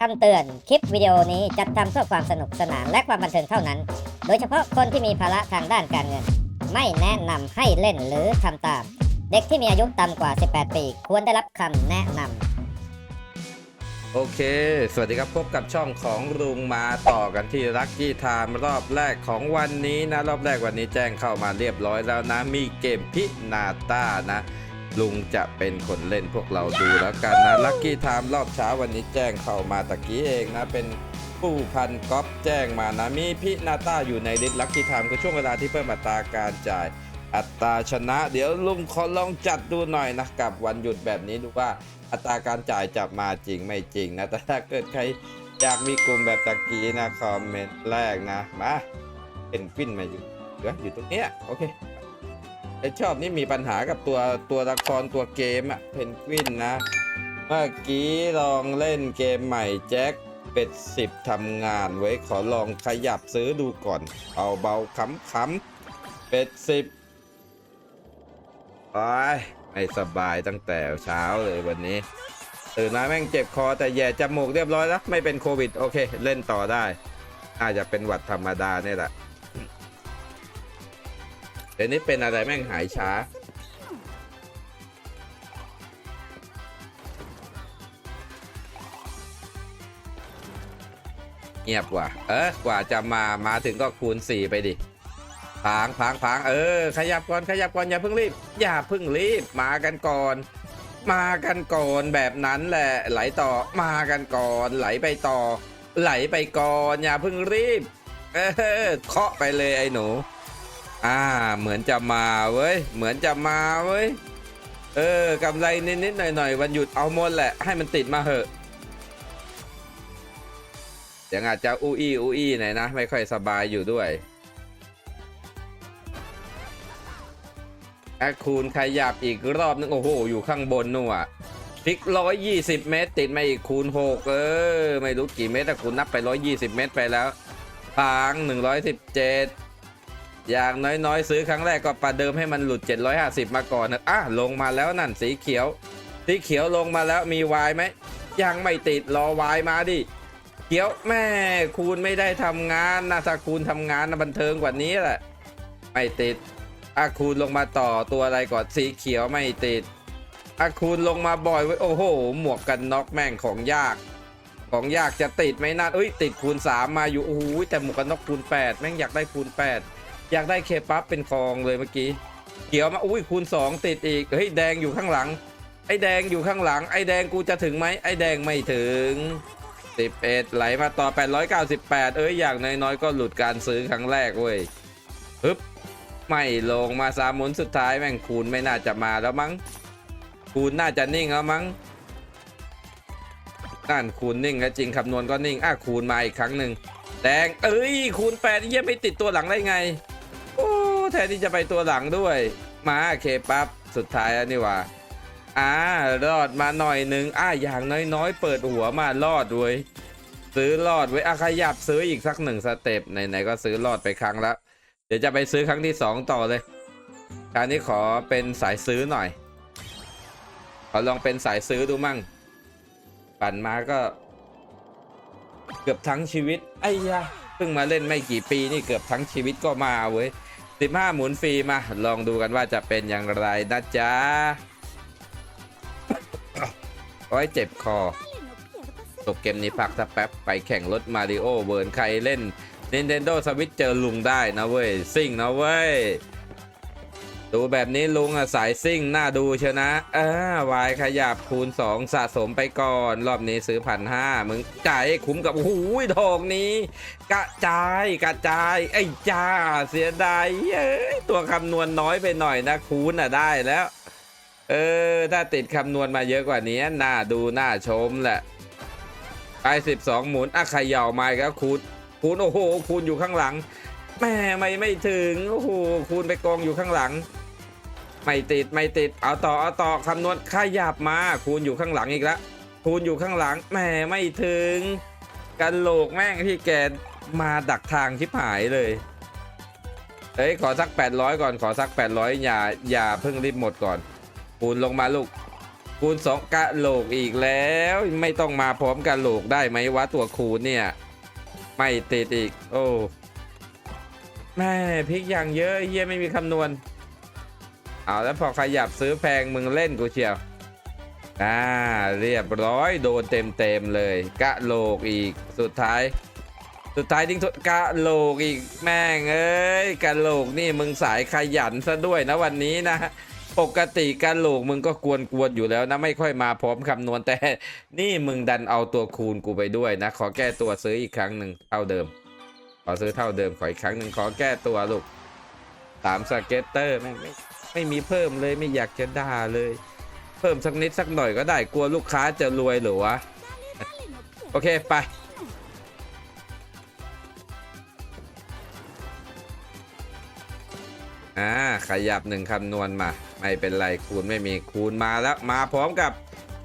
คำเตือน คลิปวิดีโอนี้จัดทำเพื่อความสนุกสนานและความบันเทิงเท่านั้น โดยเฉพาะคนที่มีภาระทางด้านการเงิน ไม่แนะนำให้เล่นหรือทำตาม เด็กที่มีอายุต่ำกว่า 18 ปี ควรได้รับคำแนะนำโอเค สวัสดีครับ พบกับช่องของลุงมาต่อกันที่ลัคกี้ไทม์รอบแรกของวันนี้นะ รอบแรกวันนี้แจ้งเข้ามาเรียบร้อยแล้วนะ มีเกมพินาต้านะ ลุงจะเป็นคนเล่นพวกเราดูแล้วกันนะลัคกี้ไทม์รอบเช้าวันนี้แจ้งเข้ามาตะกี้เองนะเป็นผู้พันก๊อฟแจ้งมานะมีพินาต้าอยู่ในลิสต์ลัคกี้ไทม์คือช่วงเวลาที่เพิ่มอัตราการจ่ายอัตราชนะ เดี๋ยวลุงขอลองจัดดูหน่อยนะกับวันหยุดแบบนี้ดูว่าอัตราการจ่ายจะมาจริงไม่จริงนะแต่ถ้าเกิดใครอยากมีกลุ่มแบบตะกี้นะคอมเมนต์แรกนะมาเป็นฟินมาอยู่เดี๋ยวอยู่ตรงเนี้ยโอเค ไอชอบนี่มีปัญหากับตัวตัวละครตัวเกมอะเพนกวินนะ เมื่อกี้ลองเล่นเกมใหม่แจ็คเป็ดสิบทำงานไว้ขอลองขยับซื้อดูก่อน เอาเบาขำๆเป็ดสิบโอ้ยไม่สบายตั้งแต่เช้าเลยวันนี้ ตื่นมาแม่งเจ็บคอแต่แย่จมูกเรียบร้อยแล้ว ไม่เป็นโควิด โอเค เล่นต่อได้อาจจะเป็นหวัดธรรมดาเนี่ยแหละ เดี๋ยวนี้เป็นอะไรแม่งหายช้า เงียบกว่าเออกว่าจะมามาถึงก็คูณ 4 ไปดิพางพางพางเออ ขยับก่อนขยับก่อนอย่าเพิ่งรีบ อย่าเพิ่งรีบมากันก่อน มากันก่อนแบบนั้นแหละไหลต่อมากันก่อนไหลไปต่อ ไหลไปก่อนอย่าเพิ่งรีบ เออเคาะไปเลยไอ้หนู อ่าเหมือนจะมาเว้ยเหมือนจะมาเว้ยเออกำไรนิดๆหน่อยๆวันหยุดเอาหมดแหละให้มันติดมาเหอะเดี๋ยวอาจจะอูอี้อูอี้หน่อยนะ ไม่ค่อยสบายอยู่ด้วยแอคคูณขยับอีกรอบนึง โอ้โห อยู่ข้างบนนู่นอะพลิกร้อยยี่สิบเมตร ติดมาอีกคูณหกเออ ไม่รู้กี่เมตรแต่คูณนับไปร้อยยี่สิบเมตรไปแล้วพางหนึ่งร้อยสิบเจ็ด อย่างน้อยๆ ซื้อครั้งแรกก็ประเดิมให้มันหลุด 750 มาก่อนนะอะลงมาแล้วนั่นสีเขียว สีเขียวลงมาแล้วมีวายไหมยังไม่ติดรอวายมาดิเขียวแม่คูณไม่ได้ทำงานนะถ้าคูณทำงานนะบันเทิงกว่านี้แหละไม่ติดอาคูณลงมาต่อตัวอะไรก่อนสีเขียวไม่ติดอาคูณลงมาบ่อยไว้โอ้โห หมวกกันน็อกแม่งของยาก ของยากจะติดไหมนะเอ้ยติดคูณ3มาอยู่โอ้โหแต่หมวกกันน็อกคูณ8แม่งอยากได้คูณ8 อยากได้เคปั๊บเป็นคองเลยเมื่อกี้เขียวมาอุ้ยคูณ2ติดอีกเฮ้ยแดงอยู่ข้างหลัง ไอ้แดงอยู่ข้างหลัง ไอ้แดงกูจะถึงไหมไอ้แดงไม่ถึง 11 ไหลมาต่อ 898 เอ้ยอย่างน้อยๆก็หลุดการซื้อครั้งแรกเว้ยฮึบไม่ลงมาสามหมุนสุดท้ายแม่งคูณไม่น่าจะมาแล้วมั้งคูณน่าจะนิ่งแล้วมั้งนั่นคูณนิ่งแล้วจริงคำนวณก็นิ่งอะคูณมาอีกครั้งหนึ่งแดงเอ้ยคูณแปดเยี่ยไม่ติดตัวหลังได้ไง โอ้แทนที่จะไปตัวหลังด้วย มาเคปั๊บสุดท้ายแล้วนี่ว่าอ่ารอดมาหน่อยหนึ่งอะอย่างน้อยๆ เปิดหัวมารอดเว้ยซื้อรอดเว้อะขยับซื้ออีกสักหนึ่งสเต็ปไหนๆก็ซื้อรอดไปครั้งล้วเดี๋ยวจะไปซื้อครั้งที่สองต่อเลยคราวนี้ขอเป็นสายซื้อหน่อย ขอลองเป็นสายซื้อดูมั่ง ปั่นมาก็ เกือบทั้งชีวิตไอ้ยะเพิ่งมาเล่นไม่กี่ปีนี่เกือบทั้งชีวิตก็มาเว้ย 15 หมุนฟรีมา ลองดูกันว่าจะเป็นอย่างไรนะจ๊ะโอ้ยเจ็บคอจบเกมนี้พักสักแป๊บ ไปแข่งรถมาริโอเวิร์นใครเล่น Nintendo Switch เจอลุงได้นะเว้ย ซิ่งนะเว้ย ดูแบบนี้ลุงอะสายซิ่งน่าดูเชนะเออวายขยับคูณ 2 สะสมไปก่อน รอบนี้ซื้อพันห้ามึงจ่ายคุ้มกับโอ้โหทองนี้ กระจายกระจายไอ้จ้าเสียดายเอ้ยตัวคำนวณน้อยไปหน่อยนะคูณอะได้แล้ว เออ ถ้าติดคำนวณมาเยอะกว่านี้น่าดูน่าชมแหละไป12หมุนอะขย่าไม้ก็คูณคูณโอ้โหคูณอยู่ข้างหลังแม่ไม่ไม่ถึงโอ้โหคูณไปกองอยู่ข้างหลัง ไม่ติดไม่ติดเอาต่อเอาต่อคำนวณขยับมา คูณอยู่ข้างหลังอีกแล้วคูณอยู่ข้างหลังแม่ไม่ถึงกันโหลกแม่งพี่แกมาดักทางชิบหายเลยเฮ้ยขอสัก 800 ก่อนขอสัก 800 อย่าอย่าเพิ่งรีบหมดก่อน คูณลงมาลูก คูณสองกะโหลกอีกแล้วไม่ต้องมาพร้อมกะโหลกได้ไหมวะตัวคูณเนี่ย ไม่ติดอีก โอ้แม่พริกอย่างเยอะเฮียไม่มีคำนวณ เอาแล้วพอขยับซื้อแพงมึงเล่นกูเชียว อ่า เรียบร้อยโดนเต็มเต็มเลย กะโหลกอีกสุดท้าย สุดท้ายทิ้งทุกะโหลกอีกแม่งเอ้ยกะโหลกนี่มึงสายขยันซะด้วยนะวันนี้นะปกติกะโหลกมึงก็กวนกวนๆอยู่แล้วนะไม่ค่อยมาพร้อมคำนวณแต่ นี่มึงดันเอาตัวคูณกูไปด้วยนะ ขอแก้ตัวซื้ออีกครั้งหนึ่งเท่าเดิม ขอซื้อเท่าเดิมขออีกครั้งหนึ่งขอแก้ตัวลูกสามสเก็ตเตอร์ไม่ง ไม่ม่มีเพิ่มเลยไม่อยากจะด่าเลย เพิ่มสักนิดสักหน่อยก็ได้กลัวลูกค้าจะรวยหรือวะ โอเค ไป อ่า ขยับหนึ่งคำนวณมา ไม่เป็นไรคูณไม่มีคูณมาแล้ว มาพร้อมกับ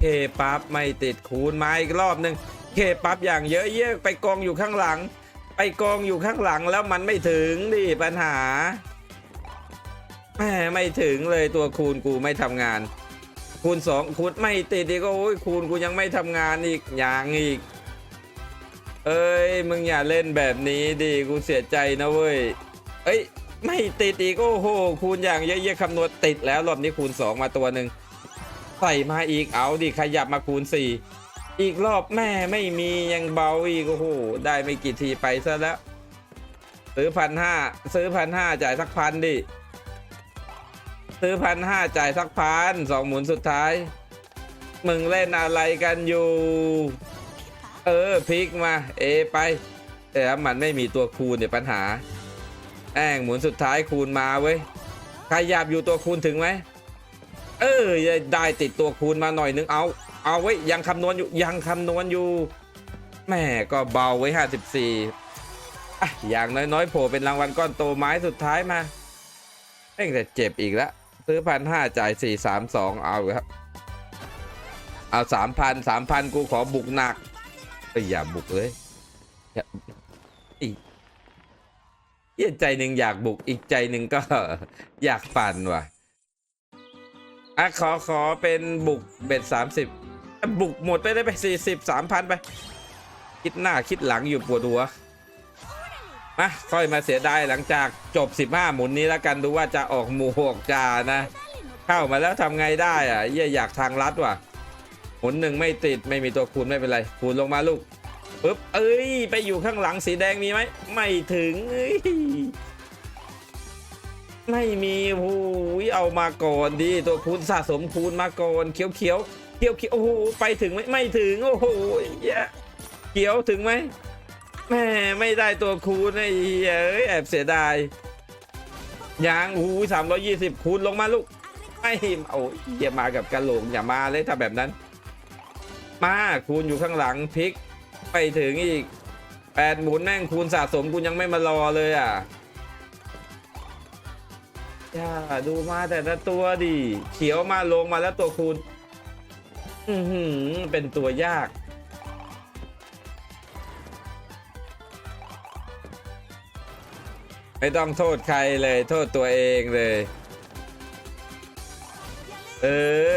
เคปั๊บไม่ติดคูณมาอีกรอบหนึ่งเคปั๊บอย่างเยอะเยอะไปกองอยู่ข้างหลัง ไปกองอยู่ข้างหลังแล้วมันไม่ถึงดิปัญหา แหมไม่ถึงเลยตัวคูณกูไม่ทำงาน คูณสองคูณไม่ติดอีก็โอ้ยคูณกูยังไม่ทำงานอีกอย่างอีก เอ้ยมึงอย่าเล่นแบบนี้ดิกูเสียใจนะเว้ย เอ้ยไม่ติดอีกโอ้โหคูณอย่างเยอะๆคำนวณติดแล้วรอบนี้คูณ2มาตัวหนึ่งใส่มาอีกเอาดิขยับมาคูณ4อีกรอบแม่ไม่มียังเบาอีกโอ้โหได้ไม่กี่ทีไปซะแล้วซื้อพันห้าซื้อพันห้าจ่ายสักพันดิ ซื้อพันห้าจ่ายสักพันสองหมุนสุดท้าย มึงเล่นอะไรกันอยู่ เออพลิกมา เอไป แต่มันไม่มีตัวคูณเนี่ยปัญหาแองหมุนสุดท้ายคูณมาเว้ยขยับอยู่ตัวคูณถึงไหมเออได้ติดตัวคูณมาหน่อยนึงเอา เอาไว้ยังคำนวณอยู่ยังคำนวณอยู่แม่ก็เบาไว้54อะอย่างน้อยๆโผล่เป็นรางวัลก้อนโตไม้สุดท้ายมาแม่งแต่เจ็บอีกแล้ว ซื้อพันห้าจ่ายสี่สามสองเอาครับ เอาสามพันสามพันกูขอบุกหนักอ้ยอย่าบุกเลยอีกใจหนึ่งอยากบุกอีกใจหนึ่งก็อยากปั่นว่ะอะขอขอเป็นบุกเบ็ดสามสิบบุกหมดไปได้ไปสี่สิบสามพันไป คิดหน้าคิดหลังอยู่ปวดหัว มาค่อยมาเสียดายหลังจากจบ 15 หมุนนี้แล้วกันดูว่าจะออกหมูออกจานะ เข้ามาแล้วทำไงได้อะเยี่ยอยากทางลัดว่ะ หมุนหนึ่งไม่ติดไม่มีตัวคูณไม่เป็นไร คูณลงมาลูกปึ๊บเอ้ย ไปอยู่ข้างหลังสีแดงมีไหมไม่ถึงเอ้ยไม่มีโอ้ยเอามาก่อนดีตัวคูณสะสมคูณมาก่อนเขียวเขียวเขียวเขียวโอ้โหไปถึงไหมไม่ถึงโอ้โหแย่เขียวถึงไหม แม่ไม่ได้ตัวคูณไอ้เหี้ยเอ้ยแอบเสียดายยางโอ้โหสามร้อยยี่สิบคูณลงมาลูกไม่โอ้ยอย่ามากับกระโหลกอย่ามาเลยถ้าแบบนั้น มาคูณอยู่ข้างหลังพลิก ไปถึงอีกแปดหมุนแม่งคูณสะสมกูยังไม่มารอเลยอะอย่าดูมาแต่ละตัวดิเขียวมาลงมาแล้วตัวคูณ อือหือเป็นตัวยาก ไม่ต้องโทษใครเลย โทษตัวเองเลย เอ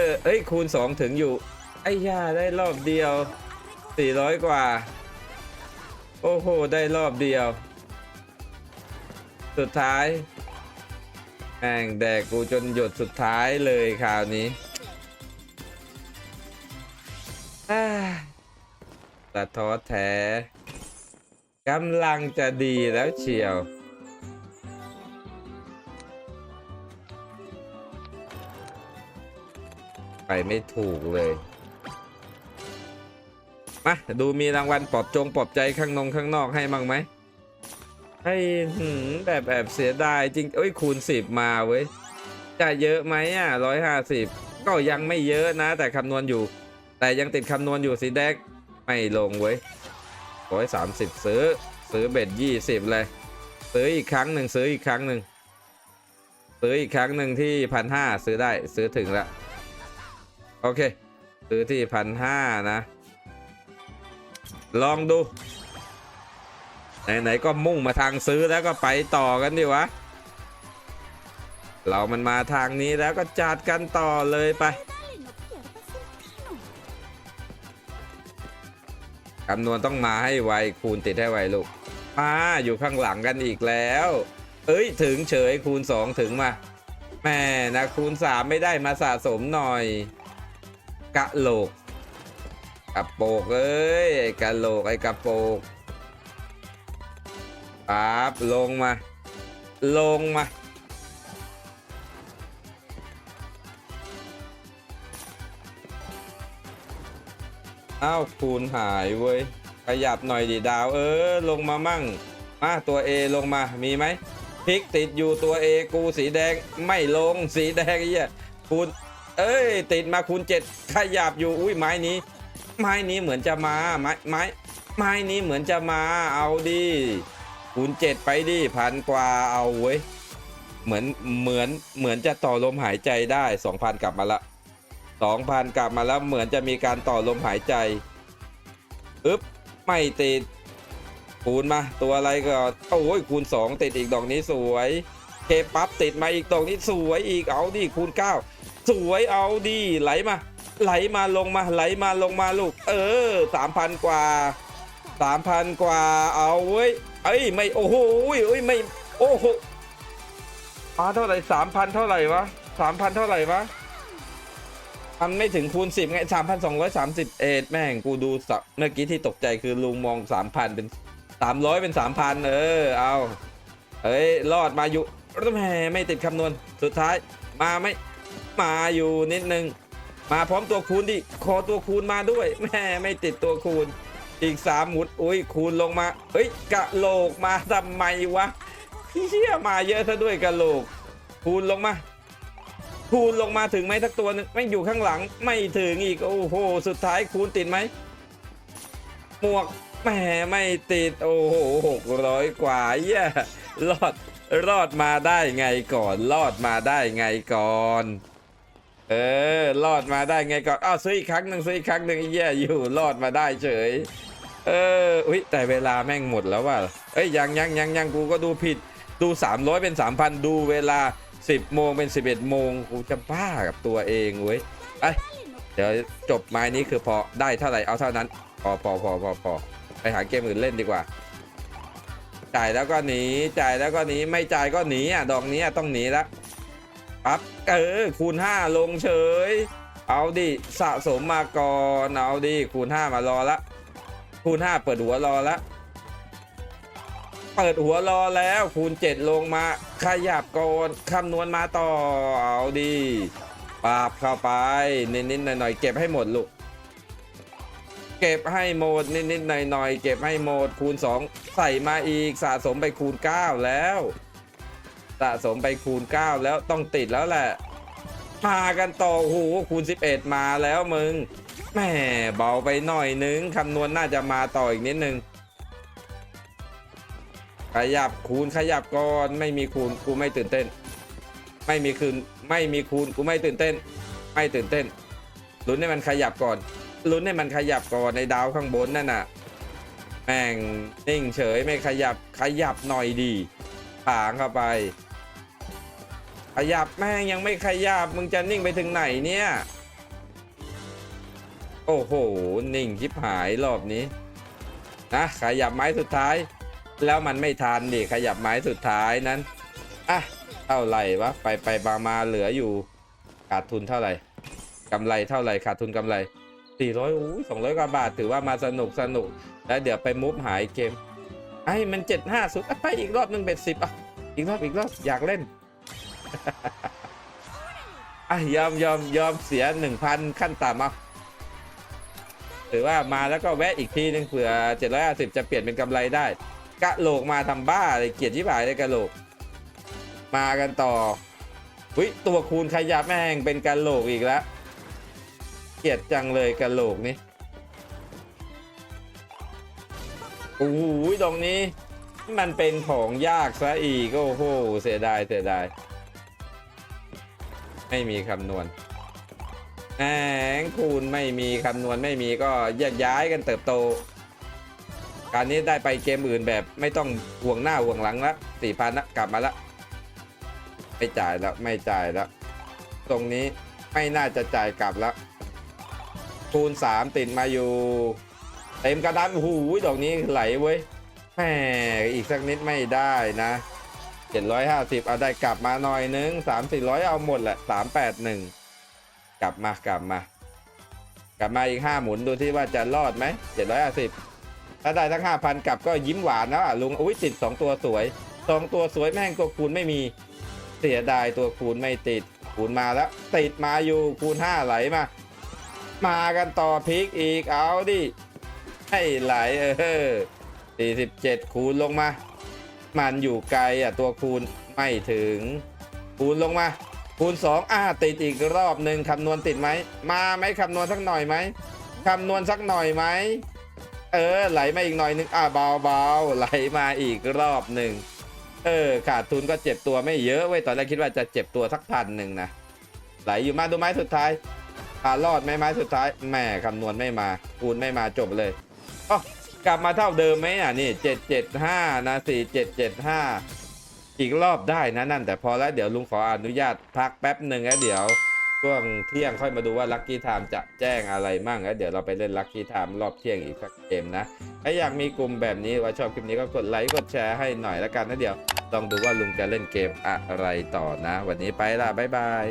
อ เอ้ย คูณ 2 ถึงอยู่ ไอ้ย่าได้รอบเดียว 400 กว่า โอ้โห ได้รอบเดียว สุดท้ายแม่งแดกกูจนหยดสุดท้ายเลยคราวนี้อ่าแต่ท้อแท้กำลังจะดีแล้วเชียว ไปไม่ถูกเลย มา ดูมีรางวัลปลอบจงปลอบใจข้างนงข้างนอกให้มั่งไหม ให้หืมแบบแอบเสียดายจริงเอ้ยคูณสิบมาเว้ย จะเยอะไหมอะร้อยห้าสิบก็ยังไม่เยอะนะ แต่คำนวณอยู่ แต่ยังติดคำนวณอยู่สีแดงไม่ลงเว้ยร้อยสามสิบซื้อ ซื้อเบ็ดยี่สิบเลยซื้ออีกครั้งหนึ่งซื้ออีกครั้งหนึ่งซื้ออีกครั้งหนึ่งที่พันห้าซื้อได้ซื้อถึงแล้ว โอเค ซื้อที่พันห้านะ ลองดู ไหน ๆ ก็มุ่งมาทางซื้อแล้วก็ไปต่อกันดีวะ เรามันมาทางนี้แล้วก็จัดกันต่อเลยไปคำนวณต้องมาให้ไว คูณติดให้ไวลูกมาอยู่ข้างหลังกันอีกแล้ว เอ้ยถึงเฉยคูณ 2 ถึงมาแม่นะคูณ 3 ไม่ได้มาสะสมหน่อย กะโหลกกระโปกเอ้ยไอ้กะโหลกไอ้กระโปกปั๊บลงมา ลงมา อ้าวคูณหายเว้ย ขยับหน่อยดิดาว เออ ลงมามั่ง มาตัว A ลงมา มีไหมพลิกติดอยู่ตัว A กูสีแดงไม่ลงสีแดงเหี้ยคูณ เอ้ย ติดมาคูณเจ็ดขยับอยู่อุ้ยไม้นี้ ไม้นี้เหมือนจะมาไม้ไม้ไม้นี้เหมือนจะมาเอาดิคูณเจ็ดไปดิพันกว่าเอาเว้ยเหมือนเหมือนเหมือนจะต่อลมหายใจได้สองพันกลับมาละสองพันกลับมาแล้วเหมือนจะมีการต่อลมหายใจอึ๊บไม่ติดคูณมาตัวอะไรก็โอ้ยคูณ 2 ติดอีกดอกนี้สวย เคปั๊บติดมาอีกดอกนี้สวยอีกเอาดิคูณ 9 สวยเอาดิไหลมา ไหลมาลงมาไหลมาลงมาลูก เออสามพันกว่าสามพันกว่าเอาเว้ยเอ้ยไม่โอ้โหเอ้ยไม่โอ้โหอ่าเท่าไหร่สามพันเท่าไหร่วะสามพันเท่าไหร่วะมันไม่ถึงคูณสิบไงสามพันสองร้อยสามสิบเอ็ดแม่งกูดูสับเมื่อกี้ที่ตกใจคือลุงมองสามพันเป็นสามร้อยเป็นสามพันเออเอาเอ้ยรอดมาอยู่แหมไม่ติดคำนวณสุดท้ายมาไม่ มาอยู่นิดนึง มาพร้อมตัวคูณดิขอตัวคูณมาด้วยแม่ไม่ติดตัวคูณ อีกสามหมุดอุ้ยคูณลงมาเฮ้ยกะโหลกมาทำไมวะเฮียมาเยอะซะด้วยกะโหลก คูณลงมา คูณลงมาถึงไหมทักตัวหนึงไม่อยู่ข้างหลังไม่ถึงอีกโอ้โหสุดท้ายคูณติดไหมหมวกแหมไม่ติดโอ้โหหกร้อยกว่าเหี้ยรอดรอดมาได้ไงก่อน รอดมาได้ไงก่อน เออรอดมาได้ไงก่อนอ้าวซื้ออีกครั้งหนึ่งซื้ออีกครั้งหนึ่งไอ้เหี้ยอยู่รอดมาได้เฉย เอออุ้ยแต่เวลาแม่งหมดแล้วว่ะเอ้ยยังยังยังยังกูก็ดูผิดดู 300 เป็น 3,000 ดูเวลา 10 โมงเป็น 11 โมงกูจะบ้ากับตัวเองเว้ยไอยเดี๋ยวจบไม้นี้คือพอได้เท่าไหร่เอาเท่านั้น พอพอพอพอพอไปหาเกมอื่นเล่นดีกว่า จ่ายแล้วก็หนีจ่ายแล้วก็หนีไม่จ่ายก็หนีอะดอกนี้ต้องหนีละ ปั๊บเออคูณ 5 ลงเฉย เอาดิสะสมมาก่อนเอาดิคูณ 5 มารอละ คูณ 5 เปิดหัวรอละเปิดหัวรอแล้วคูณ 7 ลงมา ขยับก่อนคำนวณมาต่อ เอาดิปาบเข้าไปนิดๆหน่อยๆเก็บให้หมดลูก เก็บให้หมดนิดๆหน่อยๆเก็บให้หมดคูณ 2 ใส่มาอีกสะสมไปคูณ 9 แล้ว สะสมไปคูณ 9 แล้วต้องติดแล้วแหละมากันต่อโอ้โหคูณ 11 มาแล้วมึงแหมเบาไปหน่อยนึงคำนวณน่าจะมาต่ออีกนิดนึง ขยับคูณขยับก่อนไม่มีคูณกูไม่ตื่นเต้น ไม่มีคืนไม่มีคูณกูไม่ตื่นเต้น ไม่ตื่นเต้นลุ้นให้มันขยับก่อนลุ้นให้มันขยับก่อนในดาวข้างบนนั่นน่ะแม่งนิ่งเฉยไม่ขยับขยับหน่อยดีผางเข้าไป ขยับแม่งยังไม่ขยับ มึงจะนิ่งไปถึงไหนเนี่ย โอ้โห นิ่งชิบหายรอบนี้ นะ ขยับไม้สุดท้าย แล้วมันไม่ทันดิขยับไม้สุดท้ายนั้น อะ เท่าไหร่วะ ไปไปมามาเหลืออยู่ ขาดทุนเท่าไหร่กำไรเท่าไหร่ขาดทุนกำไร400อู้สองร้อยกว่าบาท ถือว่ามาสนุกสนุก แล้วเดี๋ยวไปมุฟหายเกมไอ้มัน 7 5สุดไปอีกรอบหนึงเป็นสิบอะอีกรอบอีกรอบอยากเล่น อะยอมยอมยอมเสีย1,000ขั้นต่ำเอาถือว่ามาแล้วก็แวะอีกทีนึงเผื่อ750จะเปลี่ยนเป็นกำไรได้ กะโหลกมาทำบ้าเลยเกียดที่บ่ายเลยกะโหลก มากันต่อวิตัวคูณขยับแม่งเป็นกะโหลกอีกแล้ว เกียดจังเลยกะโหลกนี่โอ้โหตรงนี้ มันเป็นของยากซะอีกโอ้โหเสียดายเสียดาย ไม่มีคำนวณแหงคูณไม่มีคำนวณไม่มีก็แยกย้ายกันเติบโต การนี้ได้ไปเกมอื่นแบบไม่ต้องห่วงหน้าห่วงหลังล้วสี่พันละกลับมาละไม่จ่ายแล้วไม่จ่ายแล้วตรงนี้ไม่น่าจะจ่ายกลับแล้วคูณ3ติดมาอยู่เต็มกระดานโอ้โหดอกนี้ไหลเว้ยแหมอีกสักนิดไม่ได้นะ 750เอาได้กลับมาหน่อยนึง3 400 เอาหมดแหละ 381 กลับมากลับมา กลับมาอีก 5 หมุนดูที่ว่าจะรอดไหม750 ถ้าได้ทั้ง 5,000 กลับก็ยิ้มหวานแล้วอะลุงอุ้ยติด 2 ตัวสวย 2 ตัวสวยแม่งตัวคูณไม่มี เสียดายตัวคูณไม่ติด คูณมาแล้ว ติดมาอยู่คูณ 5 ไหลมา มากันต่อพลิกอีกเอาดิให้ไหลเออ47 คูณลงมา มันอยู่ไกลอะตัวคูณไม่ถึง คูณลงมา คูณ 2อ่าติดอีกรอบหนึ่งคำนวณติดไหม มาไหมคำนวณสักหน่อยไหมคำนวณสักหน่อยไหมเออไหลมาอีกหน่อยหนึงอ่าเบาเบาๆไหลมาอีกรอบหนึ่งเออขาดทุนก็เจ็บตัวไม่เยอะเว้ยตอนแรกคิดว่าจะเจ็บตัวสักพันหนึ่งนะไหลอยู่มาดูไม้สุดท้ายอ่ารอดไหมไม้สุดท้ายแหมคำนวณไม่มาคูณไม่มาจบเลยอ๋อ กลับมาเท่าเดิมไหมอะนี่เจ็ดเจ็ดห้านะสี่เจ็ดเจ็ดห้าอีกรอบได้นะนั่น แต่พอแล้วเดี๋ยวลุงขออนุญาตพักแป๊บหนึ่งแล้วเดี๋ยวช่วงเที่ยงค่อยมาดูว่าลัคกี้ไทม์จะแจ้งอะไรมั่งแล้วเดี๋ยวเราไปเล่นลัคกี้ไทม์รอบเที่ยงอีกสักเกมนะถ้าอยากมีกลุ่มแบบนี้ว่าชอบคลิปนี้ก็กดไลค์กดแชร์ให้หน่อยละกันนะเดี๋ยวลองดูว่าลุงจะเล่นเกมอะไรต่อนะ วันนี้ไปละบ๊ายบาย